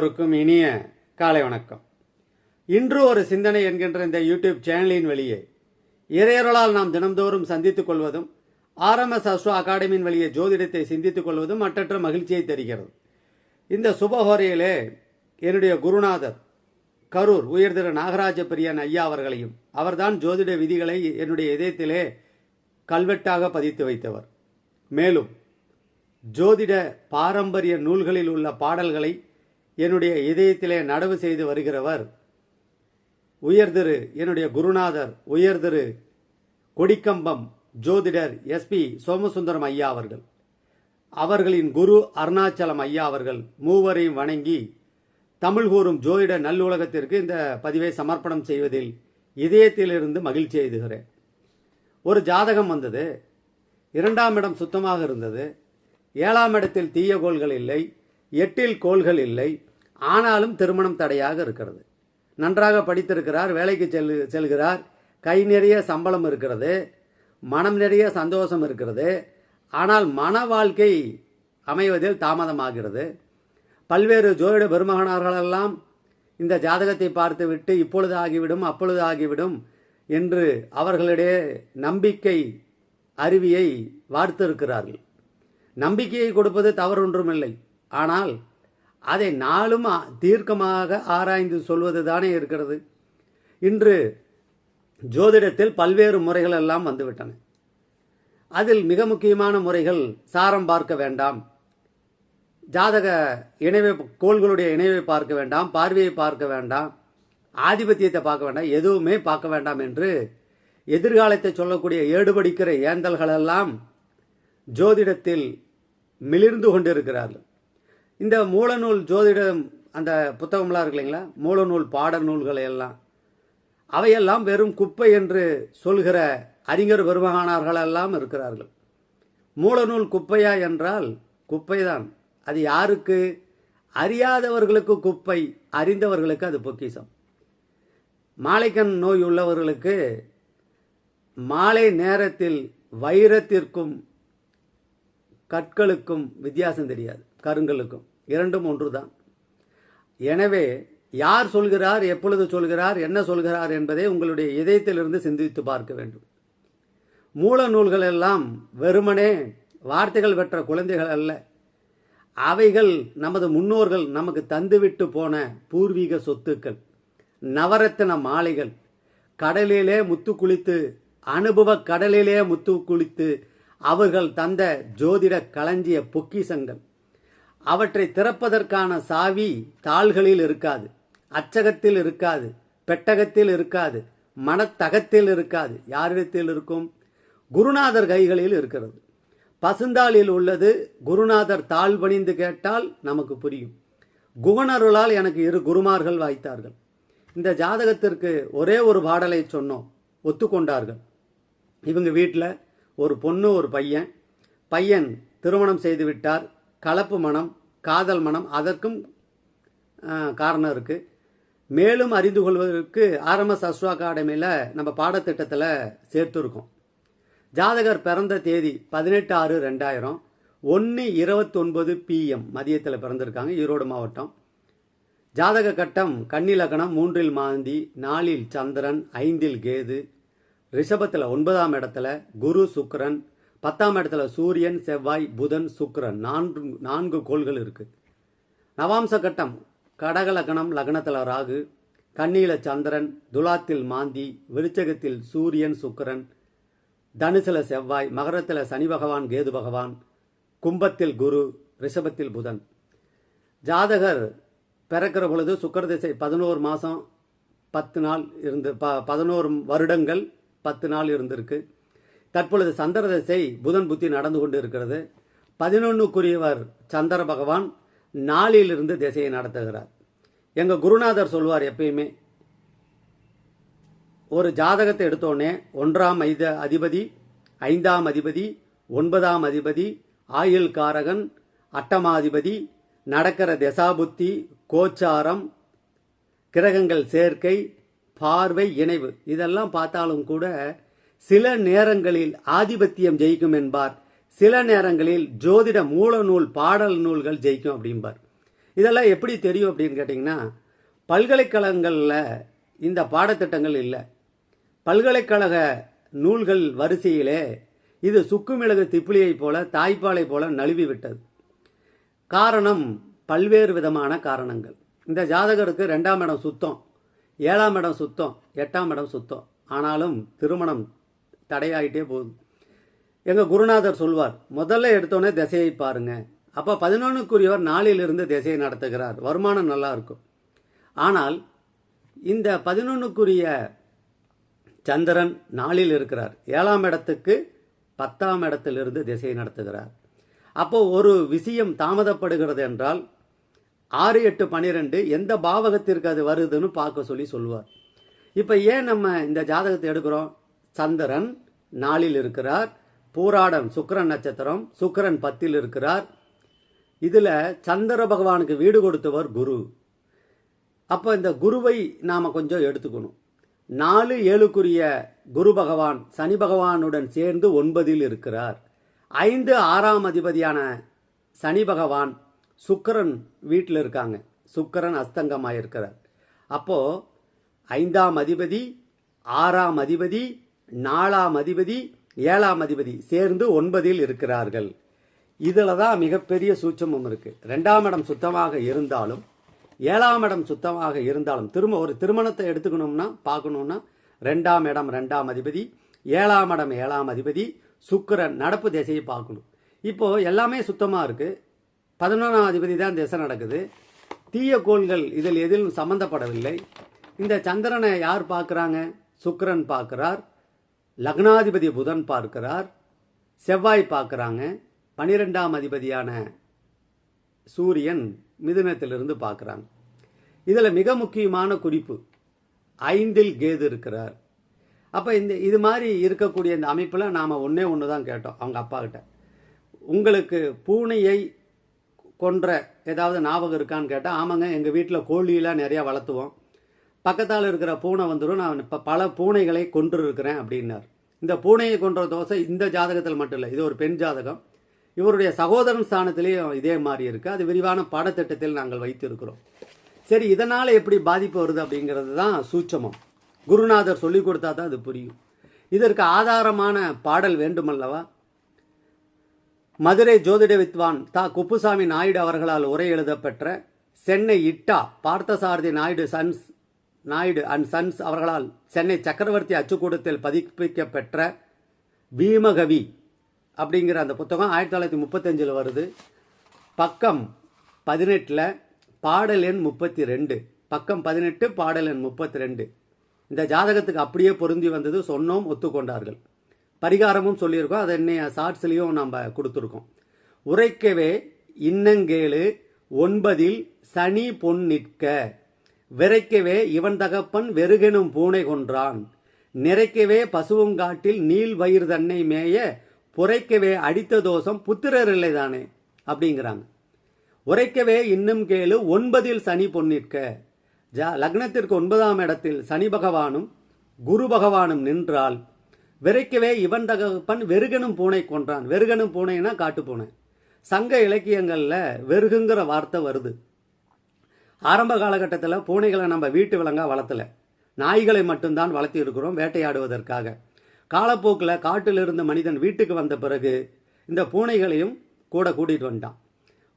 எல்லோருக்கும் இனிய காலை வணக்கம். இன்று ஒரு சிந்தனை என்கின்ற இந்த யூடியூப் சேனலின் வழியே இறையர்களால் நாம் தினம்தோறும் சந்தித்துக் கொள்வதும் ஆர்எம்எஸ் அஸ்வா அகாடமியின் வழியே ஜோதிடத்தை சிந்தித்துக் கொள்வதும் மற்றற்ற மகிழ்ச்சியை தருகிறது. இந்த சுபஹோரையிலே என்னுடைய குருநாதர் கரூர் உயர் திரு நாகராஜ பிரியன் ஐயா அவர்களையும் அவர்தான் ஜோதிட விதிகளை என்னுடைய இதயத்திலே கல்வெட்டாக பதித்து வைத்தவர். மேலும் ஜோதிட பாரம்பரிய நூல்களில் உள்ள பாடல்களை என்னுடைய இதயத்திலே நடவு செய்து வருகிறவர். உயர்திரு என்னுடைய குருநாதர் உயர்திரு கொடிக்கம்பம் ஜோதிடர் எஸ்பி சோமசுந்தரம் ஐயா அவர்கள். அவர்களின் குரு அருணாச்சலம் ஐயா அவர்கள் மூவரையும் வணங்கி தமிழ் கூறும் ஜோதிட நல்லுலகத்திற்கு இந்த பதிவை சமர்ப்பணம் செய்வதில் இதயத்திலிருந்து மகிழ்ச்சி எழுதுகிறேன் ஒரு ஜாதகம் வந்தது. இரண்டாம் இடம் சுத்தமாக இருந்தது. ஏழாம் இடத்தில் தீய கோள்கள் இல்லை. எட்டில் கோள்கள் இல்லை. ஆனாலும் திருமணம் தடையாக இருக்கிறது. நன்றாக படித்திருக்கிறார் வேலைக்கு செல் செல்கிறார். கை நிறைய சம்பளம் இருக்கிறது. மனம் நிறைய சந்தோஷம் இருக்கிறது. ஆனால் மன வாழ்க்கை அமைவதில் தாமதமாகிறது. பல்வேறு ஜோதிட பெருமகனார்களெல்லாம் இந்த ஜாதகத்தை பார்த்துவிட்டு இப்பொழுது ஆகிவிடும் அப்பொழுது ஆகிவிடும் என்று அவர்களிடையே நம்பிக்கை அருவியை வார்த்திருக்கிறார்கள். நம்பிக்கையை கொடுப்பது தவறு ஒன்றுமில்லை ஆனால் அதை நாளும் தீர்க்கமாக ஆராய்ந்து சொல்வது தானே இருக்கிறது. இன்று ஜோதிடத்தில் பல்வேறு முறைகள் எல்லாம் வந்துவிட்டன. அதில் மிக முக்கியமான முறைகள் சாரம் பார்க்க வேண்டாம். ஜாதக இணைவை கோள்களுடைய இணைவை பார்க்க வேண்டாம் பார்வையை பார்க்க வேண்டாம் ஆதிபத்தியத்தை பார்க்க வேண்டாம் எதுவுமே பார்க்க வேண்டாம் என்று எதிர்காலத்தை சொல்லக்கூடிய ஏடுபடிக்கிற ஏந்தல்களெல்லாம் ஜோதிடத்தில் மிளிர்ந்து கொண்டிருக்கிறார்கள். இந்த மூலநூல் ஜோதிடம் அந்த புத்தகம்லாம் இருக்கு இல்லைங்களா? மூலநூல் பாட நூல்களை எல்லாம். அவையெல்லாம் வெறும் குப்பை என்று சொல்கிற அறிஞர் பெருமகானார்களெல்லாம் இருக்கிறார்கள். மூலநூல் குப்பையா என்றால் குப்பைதான். அது யாருக்கு? அறியாதவர்களுக்கு குப்பை அறிந்தவர்களுக்கு அது பொக்கிஷம். மாலைக்கண் நோய் உள்ளவர்களுக்கு மாலை நேரத்தில் வைரத்திற்கும் கற்களுக்கும் வித்தியாசம் தெரியாது கருங்கலுக்கும் இரண்டும் ஒன்றுதான். எனவே யார் சொல்கிறார் எப்பொழுது சொல்கிறார் என்ன சொல்கிறார் என்பதை உங்களுடைய இதயத்திலிருந்து சிந்தித்து பார்க்க வேண்டும். மூல நூல்கள் எல்லாம் வெறுமனே வார்த்தைகள் பெற்ற குழந்தைகள் அல்ல. அவைகள் நமது முன்னோர்கள் நமக்கு தந்துவிட்டு போன பூர்வீக சொத்துக்கள் நவரத்தின மாலைகள் கடலிலே முத்து குளித்து அனுபவ கடலிலே முத்து குளித்து அவர்கள் தந்த ஜோதிட களஞ்சிய பொக்கிசங்கள் அவற்றை திறப்பதற்கான சாவி தாள்களில் இருக்காது. அச்சகத்தில் இருக்காது. பெட்டகத்தில் இருக்காது. மனத்தகத்தில் இருக்காது. யாரிடத்தில் இருக்கும்? குருநாதர் கைகளில் இருக்கிறது. பசுந்தாளில் உள்ளது. குருநாதர் தாழ் பணிந்து கேட்டால் நமக்கு புரியும். குகனருளால் எனக்கு இரு குருமார்கள் வாய்த்தார்கள். இந்த ஜாதகத்திற்கு ஒரே ஒரு பாடலை சொன்னோம். ஒத்துக்கொண்டார்கள். இவங்க வீட்டில் ஒரு பொண்ணு ஒரு பையன். பையன் திருமணம் செய்து விட்டார். கலப்பு மனம் காதல் மனம் அதற்கும் காரணம் இருக்குது மேலும் அறிந்து கொள்வதற்கு ஆர்எம்எஸ் அஸ்வா அகாடமியில் நம்ம பாடத்திட்டத்தில் சேர்த்துருக்கோம். ஜாதகர் பிறந்த தேதி பதினெட்டு ஆறு ரெண்டாயிரம் ஒன்று இருபத்தொன்பது பிஎம் மதியத்தில் பிறந்திருக்காங்க ஈரோடு மாவட்டம். ஜாதக கட்டம் கன்னிலக்கணம் மூன்றில் மாந்தி நாலில் சந்திரன் ஐந்தில் கேது ரிஷபத்தில் ஒன்பதாம் இடத்துல குரு சுக்கரன் பத்தாம் இடத்துல சூரியன் செவ்வாய் புதன் சுக்கிரன் நான்கு நான்கு கோள்கள் இருக்கு. நவாம்ச கட்டம் கடக லக்னம் லக்னத்தில் ராகு கண்ணியில சந்திரன் துலாத்தில் மாந்தி விருச்சகத்தில் சூரியன் சுக்கரன் தனுசில செவ்வாய் மகரத்தில் சனி பகவான் கேது பகவான் கும்பத்தில் குரு ரிஷபத்தில் புதன். ஜாதகர் பிறக்கிற பொழுது சுக்கர திசை பதினோரு மாதம் பத்து நாள் இருந்து ப பதினோரு வருடங்கள் பத்து நாள் இருந்திருக்கு. தற்பொழுது சந்திர திசை புதன் புத்தி நடந்து கொண்டு இருக்கிறது பதினொன்றுக்குரியவர் சந்திர பகவான் நாளிலிருந்து திசையை நடத்துகிறார். எங்கள் குருநாதர் சொல்வார் எப்பயுமே ஒரு ஜாதகத்தை எடுத்தோடனே ஒன்றாம் ஐத அதிபதி ஐந்தாம் அதிபதி ஒன்பதாம் அதிபதி ஆயுள் காரகன் அட்டமாதிபதி நடக்கிற தசாபுத்தி கோச்சாரம் கிரகங்கள் சேர்க்கை பார்வை இணைவு இதெல்லாம் பார்த்தாலும் கூட சில நேரங்களில் ஆதிபத்தியம் ஜெயிக்கும் என்பார். சில நேரங்களில் ஜோதிட மூல நூல் பாடல் நூல்கள் ஜெயிக்கும் அப்படிம்பார். இதெல்லாம் எப்படி தெரியும் அப்படின்னு கேட்டிங்கன்னா பல்கலைக்கழகங்களில் இந்த பாடத்திட்டங்கள் இல்லை. பல்கலைக்கழக நூல்கள் வரிசையிலே இது சுக்குமிளகு திப்பிலியைப் போல தாய்ப்பாலை போல நழுவி விட்டது. காரணம் பல்வேறு விதமான காரணங்கள். இந்த ஜாதகருக்கு ரெண்டாம் இடம் சுத்தம் ஏழாம் இடம் சுத்தம் எட்டாம் இடம் சுத்தம். ஆனாலும் திருமணம் தடையாகிட்டே போகுது. எங்கள் குருநாதர் சொல்வார் முதல்ல எடுத்தோன்னே திசையை பாருங்க. அப்போ பதினொன்றுக்குரியவர் நாளிலிருந்து திசையை நடத்துகிறார். வருமானம் நல்லா இருக்கும். ஆனால் இந்த பதினொன்றுக்குரிய சந்திரன் நாளில் இருக்கிறார். ஏழாம் இடத்துக்கு பத்தாம் இடத்திலிருந்து திசையை நடத்துகிறார். அப்போ ஒரு விஷயம் தாமதப்படுகிறது என்றால் ஆறு எட்டு பன்னிரெண்டு எந்த பாவகத்திற்கு அது வருதுன்னு பார்க்க சொல்லி சொல்லுவார் இப்போ ஏன் நம்ம இந்த ஜாதகத்தை எடுக்கிறோம்? சந்திரன் நாளில் இருக்கிறார் பூராடம் சுக்கிரன் நட்சத்திரம் சுக்கிரன் பத்தில் இருக்கிறார். இதில் சந்திர பகவானுக்கு வீடு கொடுத்தவர் குரு. அப்போ இந்த குருவை நாம் கொஞ்சம் எடுத்துக்கணும். நாலு ஏழுக்குரிய குரு பகவான் சனி பகவானுடன் சேர்ந்து ஒன்பதில் இருக்கிறார். ஐந்து ஆறாம் அதிபதியான சனி பகவான் சுக்கிரன் வீட்டில் இருக்காங்க. சுக்கிரன் அஸ்தங்கமாக இருக்கிறார் அப்போது ஐந்தாம் அதிபதி ஆறாம் அதிபதி நாலாம் அதிபதி ஏழாம் அதிபதி சேர்ந்து ஒன்பதில் இருக்கிறார்கள். இதில் தான் மிகப்பெரிய சூட்சமம் இருக்குது ரெண்டாம் இடம் சுத்தமாக இருந்தாலும் ஏழாம் இடம் சுத்தமாக இருந்தாலும் திரும்ப ஒரு திருமணத்தை எடுத்துக்கணும்னா பார்க்கணும்னா ரெண்டாம் இடம் ரெண்டாம் அதிபதி ஏழாம் இடம் ஏழாம் அதிபதி சுக்கரன் நடப்பு திசையை பார்க்கணும். இப்போது எல்லாமே சுத்தமாக இருக்குது பதினொன்றாம் அதிபதி தான் திசை நடக்குது. தீய கோள்கள் இதில் எதிலும் சம்மந்தப்படவில்லை இந்த சந்திரனை யார் பார்க்குறாங்க? சுக்கரன் பார்க்குறார். லக்னாதிபதி புதன் பார்க்கிறார். செவ்வாய் பார்க்குறாங்க. பனிரெண்டாம் அதிபதியான சூரியன் மிதுனத்திலிருந்து பார்க்குறாங்க. இதில் மிக முக்கியமான குறிப்பு ஐந்தில் கேது இருக்கிறார். அப்போ இந்த இது மாதிரி இருக்கக்கூடிய இந்த அமைப்பில் நாம் ஒன்றே ஒன்று தான் கேட்டோம் அவங்க அப்பாகிட்ட உங்களுக்கு பூனையை கொன்ற ஏதாவது ஞாபகம் இருக்கான்னு கேட்டால் ஆமாங்க எங்கள் வீட்டில் கோழியெலாம் நிறையா வளர்த்துவோம். பக்கத்தால் இருக்கிற பூனை வந்துடும் நான் இப்போ பல பூனைகளை கொன்று இருக்கிறேன் அப்படின்னார். இந்த பூனையை கொன்ற தோசை இந்த ஜாதகத்தில் மட்டும் இல்லை இது ஒரு பெண் ஜாதகம். இவருடைய சகோதரன் ஸ்தானத்திலேயும் இதே மாதிரி இருக்குது அது விரிவான பாடத்திட்டத்தில் நாங்கள் வைத்திருக்கிறோம். சரி இதனால் எப்படி பாதிப்பு வருது அப்படிங்கிறது தான் சூட்சமம். குருநாதர் சொல்லிக் கொடுத்தா தான் அது புரியும். இதற்கு ஆதாரமான பாடல் வேண்டுமல்லவா? மதுரை ஜோதிட வித்வான் தா. குப்புசாமி நாயுடு அவர்களால் உரை எழுதப்பெற்ற சென்னை இட்டா Parthasarathy Naidu sons Naidu and sons அவர்களால் சென்னை சக்கரவர்த்தி அச்சுக்கூடத்தில் பதிப்பிக்கப்பெற்ற பீமகவி அப்படிங்கிற அந்த புத்தகம் ஆயிரத்தி தொள்ளாயிரத்தி முப்பத்தஞ்சில் வருது. பக்கம் பதினெட்டில் பாடல் எண் முப்பத்தி ரெண்டு பக்கம் பதினெட்டு பாடல் எண் முப்பத்தி ரெண்டு இந்த ஜாதகத்துக்கு அப்படியே பொருந்தி வந்தது சொன்னோம் ஒத்துக்கொண்டார்கள். பரிகாரமும் சொல்லியிருக்கோம் அதை இன்னைய ஷார்ட்ஸ்லேயும் நம்ம கொடுத்துருக்கோம். உரைக்கவே இன்னங்கேழு ஒன்பதில் சனி பொன் நிற்க. விரைக்கவே இவன் தகப்பன் வெறுகெனும் பூனை கொன்றான். நிறைக்கவே பசுவங்காட்டில் நீள் வயிறு தன்னை மேய புரைக்கவே அடித்த தோஷம் புத்திரர் இல்லைதானே? அப்படிங்கிறாங்க. உரைக்கவே இன்னும் கேளு ஒன்பதில் சனி பொன்னிற்க ஜா லக்னத்திற்கு ஒன்பதாம் இடத்தில் சனி பகவானும் குரு பகவானும் நின்றால் விரைக்கவே இவன் தகப்பன் வெறுகனும் பூனை கொன்றான். வெறுகனும் பூனைனா காட்டு பூனை சங்க இலக்கியங்களில் வெறுகுங்கிற வார்த்தை வருது. ஆரம்ப காலகட்டத்தில் பூனைகளை நம்ம வீட்டு விலங்காக வளர்த்தல. நாய்களை மட்டும்தான் வளர்த்தி இருக்கிறோம் வேட்டையாடுவதற்காக. காலப்போக்கில் காட்டில் இருந்த மனிதன் வீட்டுக்கு வந்த பிறகு இந்த பூனைகளையும் கூட கூட்டிகிட்டு வந்துட்டான்.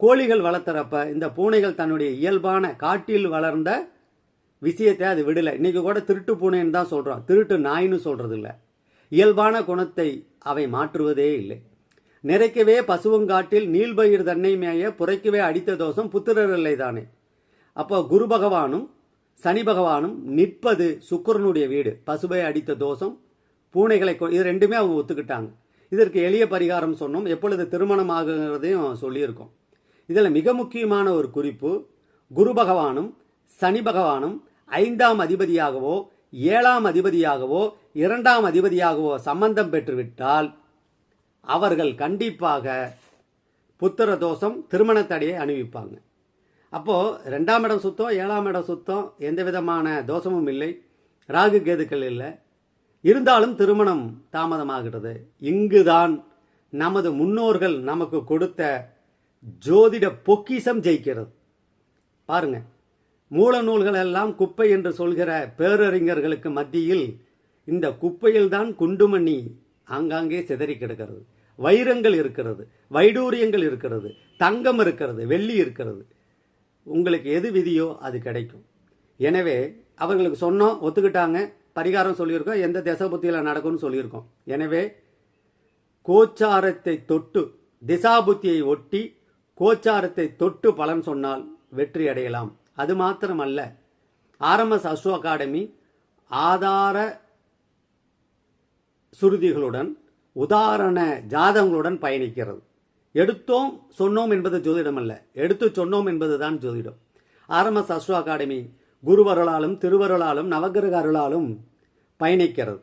கோழிகள் வளர்த்துறப்ப இந்த பூனைகள் தன்னுடைய இயல்பான காட்டில் வளர்ந்த விஷயத்தை அது விடலை. இன்றைக்கி கூட திருட்டு பூனைன்னு தான் சொல்கிறோம் திருட்டு நாயின்னு சொல்கிறது இல்லை இயல்பான குணத்தை அவை மாற்றுவதே இல்லை. நிறைக்கவே பசுவங்காட்டில் நீள்பயிர் தன்னை மேய புரைக்கவே அடித்த தோஷம் புத்திரர் இல்லை தானே அப்போ குரு பகவானும் சனி பகவானும் நிற்பது சுக்கரனுடைய வீடு. பசுவை அடித்த தோஷம் பூனைகளை கொ- இது ரெண்டுமே அவங்க ஒத்துக்கிட்டாங்க. இதற்கு எளிய பரிகாரம் சொன்னோம். எப்பொழுது திருமணம் ஆகுங்கிறதையும் சொல்லியிருக்கோம். இதில் மிக முக்கியமான ஒரு குறிப்பு குரு பகவானும் சனி பகவானும் ஐந்தாம் அதிபதியாகவோ ஏழாம் அதிபதியாகவோ இரண்டாம் அதிபதியாகவோ சம்பந்தம் பெற்றுவிட்டால் அவர்கள் கண்டிப்பாக புத்திர தோஷம் திருமண தடையை அணிவிப்பாங்க. அப்போது ரெண்டாம் இடம் சுத்தம் ஏழாம் இடம் சுத்தம் எந்த விதமான தோஷமும் இல்லை ராகு கேதுக்கள் இல்லை. இருந்தாலும் திருமணம் தாமதமாகிறது. இங்குதான் நமது முன்னோர்கள் நமக்கு கொடுத்த ஜோதிட பொக்கிஷம் ஜெயிக்கிறது. பாருங்க மூல நூல்கள் எல்லாம் குப்பை என்று சொல்கிற பேரறிஞர்களுக்கு மத்தியில் இந்த குப்பையில்தான் குண்டுமணி ஆங்காங்கே சிதறி கிடக்கிறது. வைரங்கள் இருக்கிறது வைடூரியங்கள் இருக்கிறது தங்கம் இருக்கிறது வெள்ளி இருக்கிறது. உங்களுக்கு எது விதியோ அது கிடைக்கும். எனவே அவர்களுக்கு சொன்னோம் ஒத்துக்கிட்டாங்க பரிகாரம் சொல்லியிருக்கோம் எந்த திசை புத்தியில் நடக்கும்னு சொல்லியிருக்கோம். எனவே கோச்சாரத்தை தொட்டு திசாபுத்தியை ஒட்டி கோச்சாரத்தை தொட்டு பலன் சொன்னால் வெற்றி அடையலாம். அது மாத்திரமல்ல ஆர்எம்எஸ் அஸ்ட்ரோ அகாடமி ஆதார சுருதிகளுடன் உதாரண ஜாதகங்களுடன் பயணிக்கிறது. எடுத்தோம் சொன்னோம் என்பது ஜோதிடம் அல்ல எடுத்து சொன்னோம் என்பதுதான் ஜோதிடம். ஆர்எம்எஸ் அஸ்ட்ரோ அகாடமி குருவருளாலும் திருவருளாலும் நவகிரக அருளாலும் பயணிக்கிறது.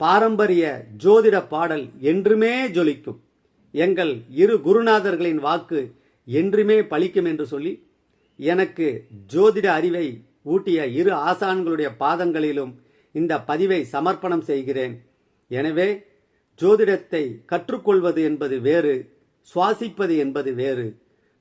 பாரம்பரிய ஜோதிட பாடல் என்றுமே ஜொலிக்கும். எங்கள் இரு குருநாதர்களின் வாக்கு என்றுமே பலிக்கும் என்று சொல்லி எனக்கு ஜோதிட அறிவை ஊட்டிய இரு ஆசான்களுடைய பாதங்களிலும் இந்த பதிவை சமர்ப்பணம் செய்கிறேன். எனவே ஜோதிடத்தை கற்றுக்கொள்வது என்பது வேறு சுவாசிப்பது என்பது வேறு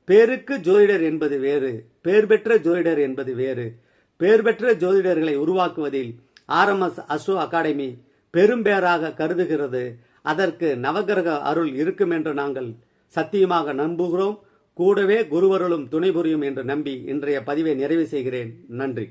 பேருக்கு ஜோதிடர் என்பது வேறு பேர் பெற்ற ஜோதிடர் என்பது வேறு. பேர் பெற்ற ஜோதிடர்களை உருவாக்குவதில் ஆர்எம்எஸ் அஸ்ட்ரோ அகாடமி பெரும்பேராக கருதுகிறது. அதற்கு நவகிரக அருள் இருக்கும் என்று நாங்கள் சத்தியமாக நம்புகிறோம். கூடவே குருவருளும் துணை புரியும் என்று நம்பி இன்றைய பதிவை நிறைவு செய்கிறேன். நன்றி.